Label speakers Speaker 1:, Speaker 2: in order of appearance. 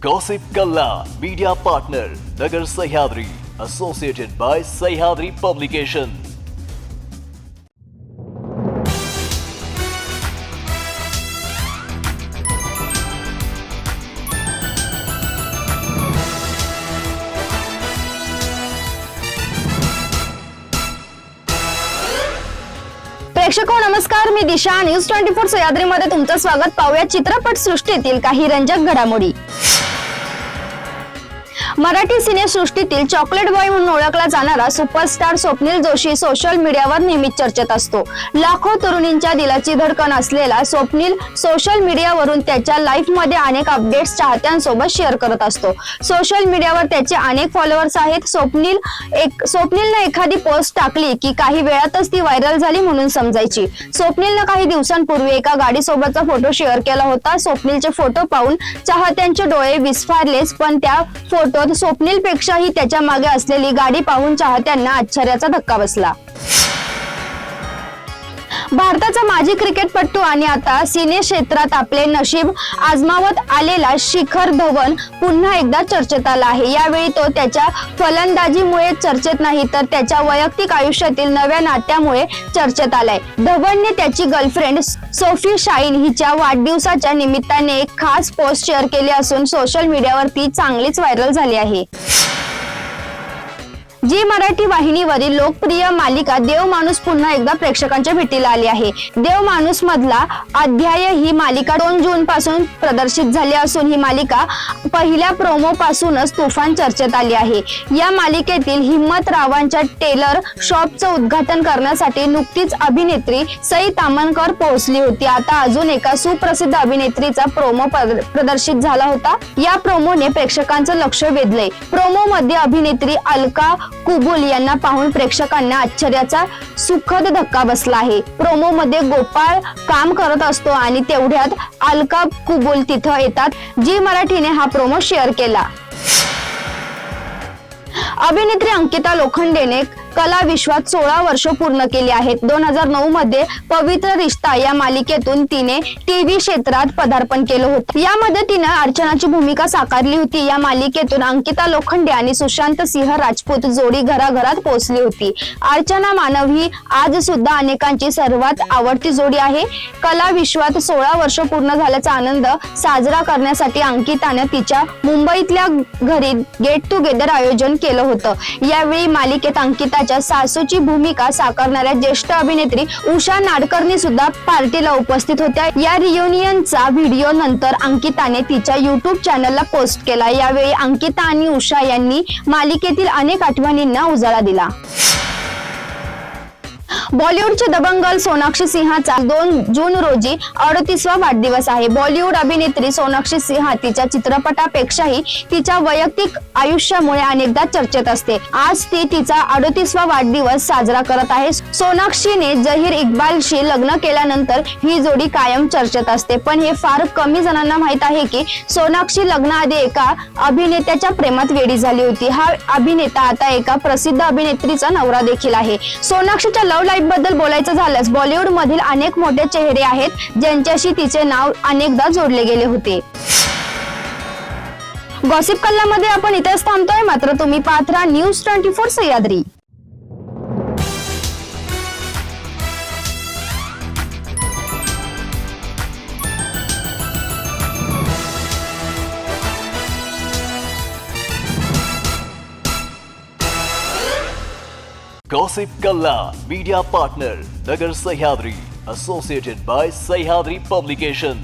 Speaker 1: Gossip Kalla Media Partner Nagar Sahyadri Associated by Sahyadri Publication
Speaker 2: प्रेक्षको नमस्कार मी Disha news twenty four सह्याद्रीमध्ये तुमचं स्वागत पाहूया चित्रपट सृष्टीतील काही रंजक घडामोडी मराठी सिनेसृष्टीतील चॉकलेट बॉय म्हणून ओळखला जाणारा सुपरस्टार स्वप्नील जोशी सोशल मीडियावर नेहमीच चर्चेत असतो. लाखो तरुणींच्या दिलाची धडकन असलेला स्वप्नील सोशल मीडियावरून त्याच्या लाईफमध्ये अनेक अपडेट्स चाहत्यांसोबत शेअर करत असतो. सोशल मीडियावर त्याचे अनेक फॉलोअर्स आहेत. स्वप्नील एक स्वप्नीलनं एखादी पोस्ट टाकली की काही वेळातच ती व्हायरल झाली म्हणून समजायची. स्वप्नीलनं काही दिवसांपूर्वी एका गाडीसोबतचा फोटो शेअर केला होता. स्वप्नीलचे फोटो पाहून चाहत्यांचे डोळे विस्फारलेच पण त्या फोटो तर स्वप्नील पेक्षाही त्याच्यामागे असलेली गाडी पाहून चाहत्यांना आश्चर्याचा धक्का बसला. भारताचा माजी क्रिकेटपटू आणि आता सिने क्षेत्रात आपले नशीब आजमावत आलेला शिखर धवन पुन्हा एकदा चर्चेत आला आहे. यावेळी तो त्याच्या फलंदाजीमुळे चर्चेत नाही तर त्याच्या वैयक्तिक आयुष्यातील नव्या नात्यामुळे चर्चेत आलाय. धवनने त्याची गर्लफ्रेंड सोफी शाईन हिच्या वाढदिवसाच्या निमित्ताने एक खास पोस्ट शेअर केली असून सोशल मीडियावर ती चांगलीच व्हायरल झाली आहे. जी मराठी वाहिनीवरील लोकप्रिय मालिका देव माणूस पुन्हा एकदा प्रेक्षकांच्या भेटीला आली आहे. देव माणूस मधला अध्याय ही मालिका दोन जून पासून प्रदर्शित झाली असून ही मालिका पहिल्या प्रोमो पासूनच तुफान चर्चेत आली आहे. या मालिकेतील हिम्मत रावांच्या टेलर शॉपचं उद्घाटन करण्यासाठी नुकतीच अभिनेत्री सई तामणकर पोहोचली होती. आता अजून एका सुप्रसिद्ध अभिनेत्रीचा प्रोमो प्रदर्शित झाला होता. या प्रोमोने प्रेक्षकांचं लक्ष वेधलंय. प्रोमो मध्ये अभिनेत्री अलका कुबुल यांना पाहून प्रेक्षकांना आश्चर्याचा सुखद धक्का बसला आहे. प्रोमो मध्ये गोपाळ काम करत असतो आणि तेवढ्यात अलका कुबुल तिथं येतात जी मराठीने हा प्रोमो शेअर केला. अभिनेत्री अंकिता लोखंडेने कला विश्वात सोळा वर्ष पूर्ण केली आहेत. दोन हजार नऊ मध्ये पवित्र रिश्ता या मालिकेतून तिने टीव्ही क्षेत्रात पदार्पण केलं होतं. यामध्ये तिनं अर्चनाची भूमिका साकारली होती. या मालिकेतून अंकिता लोखंडे आणि सुशांत सिंह राजपूत जोडी घराघरात पोहोचली होती. अर्चना मानव ही आज सुद्धा अनेकांची सर्वात आवडती जोडी आहे. कला विश्वात सोळा वर्ष पूर्ण झाल्याचा आनंद साजरा करण्यासाठी अंकिताने तिच्या मुंबईतल्या घरी गेट टुगेदर आयोजन केलं होतं. यावेळी मालिकेत अंकिता अंकिताच्या सासूची भूमिका साकारणाऱ्या ज्येष्ठ अभिनेत्री उषा नाडकर्णी सुद्धा पार्टीला उपस्थित होत्या. या रियुनियनचा व्हिडिओ नंतर अंकिताने तिच्या युट्यूब चॅनलला पोस्ट केला. यावेळी अंकिता आणि उषा यांनी मालिकेतील अनेक आठवणींना उजाळा दिला. बॉलिवूडचे दबंगल सोनाक्षी सिंहाचा दोन जून रोजी अडतीसवा वाढदिवस आहे. बॉलिवूड अभिनेत्री सोनाक्षी सिंह तिच्या चित्रपटापेक्षाही तिच्या वैयक्तिक आयुष्यामुळे अनेकदा चर्चेत असते. आज ती तिचा अडतीसवा वाढदिवस साजरा करत आहे. सोनाक्षीने जहीर इक्बालशी लग्न केल्यानंतर ही जोडी कायम चर्चेत असते. पण हे फार कमी जणांना माहीत आहे की सोनाक्षी लग्नाआधी एका अभिनेत्याच्या प्रेमात वेडी झाली होती. हा अभिनेता आता एका प्रसिद्ध अभिनेत्रीचा नवरा देखील आहे. सोनाक्षीच्या लव्ह लाईफ बद्दल बोलायचं झाल्यास बॉलिवूड मधील अनेक मोठे चेहरे आहेत ज्यांच्याशी तिचे नाव अनेकदा जोडले गेले होते. गॉसिप कल्लामध्ये आपण इथेच थांबतोय. मात्र तुम्ही Patra news twenty four Sahyadri.
Speaker 1: Gossip Kalla Media Partner Nagar Sahyadri Associated by Sahyadri Publication